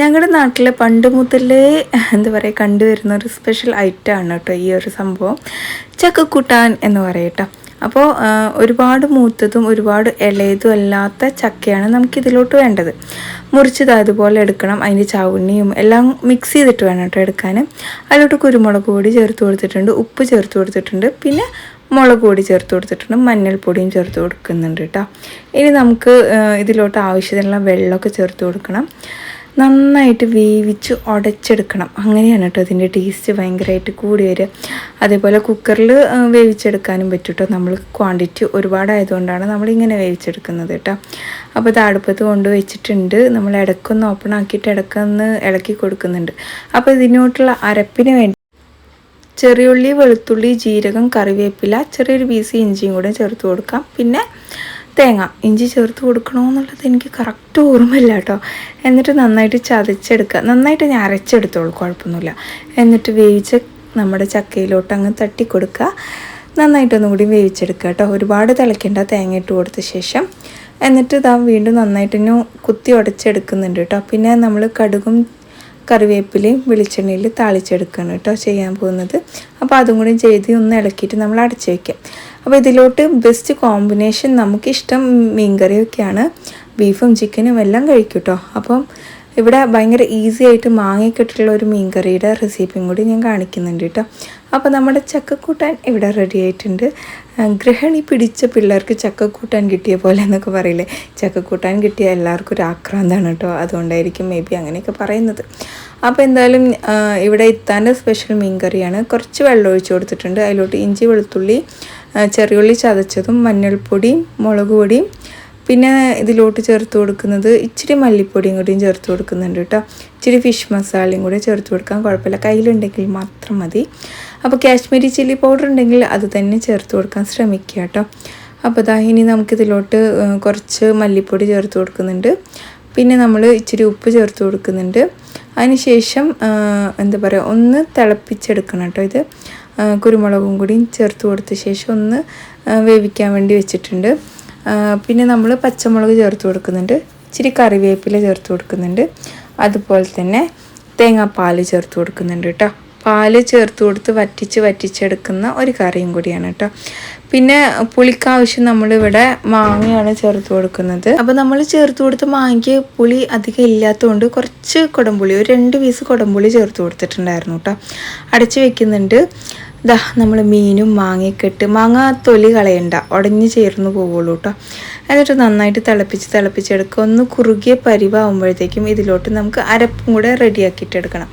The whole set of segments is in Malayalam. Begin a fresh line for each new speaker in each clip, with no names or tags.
ഞങ്ങളുടെ നാട്ടിൽ പണ്ട് മുതലേ എന്താ പറയുക കണ്ടുവരുന്ന ഒരു സ്പെഷ്യൽ ഐറ്റമാണ് കേട്ടോ ഈ ഒരു സംഭവം. ചക്കക്കൂട്ടാൻ എന്ന് പറയട്ടോ. അപ്പോൾ ഒരുപാട് മൂത്തതും ഒരുപാട് ഇളയതും അല്ലാത്ത ചക്കയാണ് നമുക്കിതിലോട്ട് വേണ്ടത്. മുറിച്ചത് അതുപോലെ എടുക്കണം അതിന്റെ ചവുണ്ണിയും എല്ലാം മിക്സ് ചെയ്തിട്ട് വേണം കേട്ടോ എടുക്കാൻ അതിലോട്ട് കുരുമുളക് പൊടി ചേർത്ത് കൊടുത്തിട്ടുണ്ട് ഉപ്പ് ചേർത്ത് കൊടുത്തിട്ടുണ്ട് പിന്നെ മുളക് പൊടി ചേർത്ത് കൊടുത്തിട്ടുണ്ട് മഞ്ഞൾപ്പൊടിയും ചേർത്ത് കൊടുക്കുന്നുണ്ട് കേട്ടോ. ഇനി നമുക്ക് ഇതിലോട്ട് ആവശ്യത്തിനുള്ള വെള്ളമൊക്കെ ചേർത്ത് കൊടുക്കണം. നന്നായിട്ട് വേവിച്ച് ഉടച്ചെടുക്കണം. അങ്ങനെയാണ് കേട്ടോ അതിന്റെ ടേസ്റ്റ് ഭയങ്കരമായിട്ട് കൂടി വരിക. അതേപോലെ കുക്കറിൽ വേവിച്ചെടുക്കാനും പറ്റും കേട്ടോ. നമ്മൾ ക്വാണ്ടിറ്റി ഒരുപാടായതുകൊണ്ടാണ് നമ്മളിങ്ങനെ വേവിച്ചെടുക്കുന്നത് കേട്ടോ. അപ്പോൾ ഇത് അടുപ്പത്ത് കൊണ്ട് വെച്ചിട്ടുണ്ട് നമ്മൾ ഇടക്കൊന്ന് ഓപ്പൺ ആക്കിയിട്ട് ഇടക്കൊന്ന് ഇളക്കി കൊടുക്കുന്നുണ്ട്. അപ്പോൾ ഇതിനോട്ടുള്ള അരപ്പിന് വേണ്ടി ചെറിയുള്ളി വെളുത്തുള്ളി ജീരകം കറിവേപ്പില ചെറിയൊരു പീസ് ഇഞ്ചിയും കൂടെ ചേർത്ത് കൊടുക്കാം. പിന്നെ തേങ്ങ ഇഞ്ചി ചേർത്ത് കൊടുക്കണമെന്നുള്ളത് എനിക്ക് കറക്റ്റ് ഓർമ്മയില്ല കേട്ടോ. എന്നിട്ട് നന്നായിട്ട് ചതച്ചെടുക്കുക നന്നായിട്ട് ഞാൻ അരച്ചെടുത്തോളൂ കുഴപ്പമൊന്നുമില്ല. എന്നിട്ട് വേവിച്ച് നമ്മുടെ ചക്കയിലോട്ട് അങ്ങ് തട്ടി കൊടുക്കുക നന്നായിട്ടൊന്നും കൂടി വേവിച്ചെടുക്കുക കേട്ടോ. ഒരുപാട് തിളയ്ക്കേണ്ട തേങ്ങ ഇട്ട് കൊടുത്ത ശേഷം എന്നിട്ട് ഇതാ വീണ്ടും നന്നായിട്ട് കുത്തി ഉടച്ചെടുക്കുന്നുണ്ട് കേട്ടോ. പിന്നെ നമ്മൾ കടുകും കറിവേപ്പിലയും വെളിച്ചെണ്ണയിൽ താളിച്ചെടുക്കുകയാണ് കേട്ടോ ചെയ്യാൻ പോകുന്നത്. അപ്പോൾ അതും കൂടി ചെയ്ത് ഒന്ന് ഇളക്കിയിട്ട് നമ്മൾ അടച്ചു വയ്ക്കാം. അപ്പോൾ ഇതിലോട്ട് ബെസ്റ്റ് കോമ്പിനേഷൻ നമുക്കിഷ്ടം മീൻകറിയൊക്കെയാണ്. ബീഫും ചിക്കനും എല്ലാം കഴിക്കും കേട്ടോ. അപ്പം ഇവിടെ ഭയങ്കര ഈസി ആയിട്ട് മാങ്ങിക്കിട്ടിട്ടുള്ള ഒരു മീൻകറിയുടെ റെസിപ്പിയും കൂടി ഞാൻ കാണിക്കുന്നുണ്ട് കേട്ടോ. അപ്പോൾ നമ്മുടെ ചക്കക്കൂട്ടാൻ ഇവിടെ റെഡി ആയിട്ടുണ്ട്. ഗ്രഹണി പിടിച്ച പിള്ളേർക്ക് ചക്കക്കൂട്ടാൻ കിട്ടിയ പോലെ എന്നൊക്കെ പറയില്ലേ? ചക്കക്കൂട്ടാൻ കിട്ടിയ എല്ലാവർക്കും ഒരു ആക്രാന്താണ് കേട്ടോ. അതുകൊണ്ടായിരിക്കും മേ ബി അങ്ങനെയൊക്കെ പറയുന്നത്. അപ്പോൾ എന്തായാലും ഇവിടെ ഇത്താന്റെ സ്പെഷ്യൽ മീൻ കറിയാണ് കുറച്ച് വെള്ളം ഒഴിച്ചു കൊടുത്തിട്ടുണ്ട്. അതിലോട്ട് ഇഞ്ചി വെളുത്തുള്ളി ചെറിയുള്ളി ചതച്ചതും മഞ്ഞൾപ്പൊടിയും മുളക് പൊടിയും പിന്നെ ഇതിലോട്ട് ചേർത്ത് കൊടുക്കുന്നത് ഇച്ചിരി മല്ലിപ്പൊടിയും കൂടിയും ചേർത്ത് കൊടുക്കുന്നുണ്ട് കേട്ടോ. ഇച്ചിരി ഫിഷ് മസാലയും കൂടെ ചേർത്ത് കൊടുക്കാൻ കുഴപ്പമില്ല. കയ്യിലുണ്ടെങ്കിൽ മാത്രം മതി. അപ്പോൾ കാശ്മീരി ചില്ലി പൗഡർ ഉണ്ടെങ്കിൽ അത് തന്നെ ചേർത്ത് കൊടുക്കാൻ ശ്രമിക്കുക കേട്ടോ. അപ്പോൾ ദാ ഇനി നമുക്കിതിലോട്ട് കുറച്ച് മല്ലിപ്പൊടി ചേർത്ത് കൊടുക്കുന്നുണ്ട്. പിന്നെ നമ്മൾ ഇച്ചിരി ഉപ്പ് ചേർത്ത് കൊടുക്കുന്നുണ്ട്. അതിനുശേഷം എന്താ പറയുക ഒന്ന് തിളപ്പിച്ചെടുക്കണം കേട്ടോ ഇത്. കുരുമുളകും കൂടിയും ചേർത്ത് കൊടുത്ത ശേഷം ഒന്ന് വേവിക്കാൻ വേണ്ടി വെച്ചിട്ടുണ്ട്. പിന്നെ നമ്മൾ പച്ചമുളക് ചേർത്ത് കൊടുക്കുന്നുണ്ട്. ഇച്ചിരി കറിവേപ്പില ചേർത്ത് കൊടുക്കുന്നുണ്ട്. അതുപോലെ തന്നെ തേങ്ങാപ്പാൽ ചേർത്ത് കൊടുക്കുന്നുണ്ട് കേട്ടോ പാൽ ചേർത്ത് കൊടുത്ത് വറ്റിച്ച് വറ്റിച്ചെടുക്കുന്ന ഒരു കറിയും കൂടിയാണ് കേട്ടോ പിന്നെ പുളിക്കാവശ്യം നമ്മളിവിടെ മാങ്ങയാണ് ചേർത്ത് കൊടുക്കുന്നത്. അപ്പോൾ നമ്മൾ ചേർത്ത് കൊടുത്ത് മാങ്ങയ്ക്ക് പുളി അധികം ഇല്ലാത്തതുകൊണ്ട് കുറച്ച് കുടംപുളി ഒരു രണ്ട് പീസ് കുടംപുളി ചേർത്ത് കൊടുത്തിട്ടുണ്ടായിരുന്നു കേട്ടോ അടച്ച് വെക്കുന്നുണ്ട്. ഇതാ നമ്മൾ മീനും മാങ്ങയൊക്കെ ഇട്ട് മാങ്ങ തൊലി കളയണ്ട. ഉടഞ്ഞു ചേർന്ന് പോവുള്ളൂ കേട്ടോ എന്നിട്ട് നന്നായിട്ട് തിളപ്പിച്ച് തിളപ്പിച്ചെടുക്കുക ഒന്ന് കുറുകിയ പരിവാകുമ്പോഴത്തേക്കും ഇതിലോട്ട് നമുക്ക് അരപ്പും കൂടെ റെഡിയാക്കിയിട്ടെടുക്കണം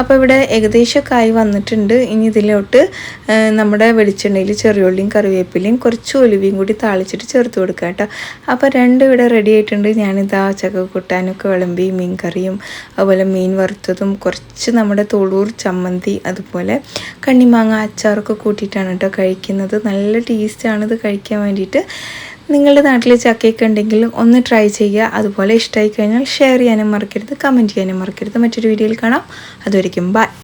അപ്പോൾ ഇവിടെ ഏകദേശം കായ് വന്നിട്ടുണ്ട്. ഇനി ഇതിലോട്ട് നമ്മുടെ വെളിച്ചെണ്ണയിൽ ചെറിയുള്ളിയും കറിവേപ്പിലയും കുറച്ച് ഒലിവിയും കൂടി താളിച്ചിട്ട് ചേർത്ത് കൊടുക്കുക കേട്ടോ അപ്പോൾ രണ്ടും ഇവിടെ റെഡി ആയിട്ടുണ്ട്. ഞാനിതാ ചക്ക കൂട്ടാനൊക്കെ വിളമ്പി മീൻ കറിയും അതുപോലെ മീൻ വറുത്തതും കുറച്ച് നമ്മുടെ തൊളൂർ ചമ്മന്തി അതുപോലെ കണ്ണിമാങ്ങ അച്ചാറൊക്കെ കൂട്ടിയിട്ടാണ് കേട്ടോ കഴിക്കുന്നത്. നല്ല ടേസ്റ്റാണ് ഇത് കഴിക്കാൻ വേണ്ടിയിട്ട്. നിങ്ങളുടെ നാട്ടിൽ ചക്കയൊക്കെ ഉണ്ടെങ്കിൽ ഒന്ന് ട്രൈ ചെയ്യുക. അതുപോലെ ഇഷ്ടമായി കഴിഞ്ഞാൽ ഷെയർ ചെയ്യാനും മറക്കരുത് കമന്റ് ചെയ്യാനും മറക്കരുത്. മറ്റൊരു വീഡിയോയിൽ കാണാം. അതുവരെയും ബൈ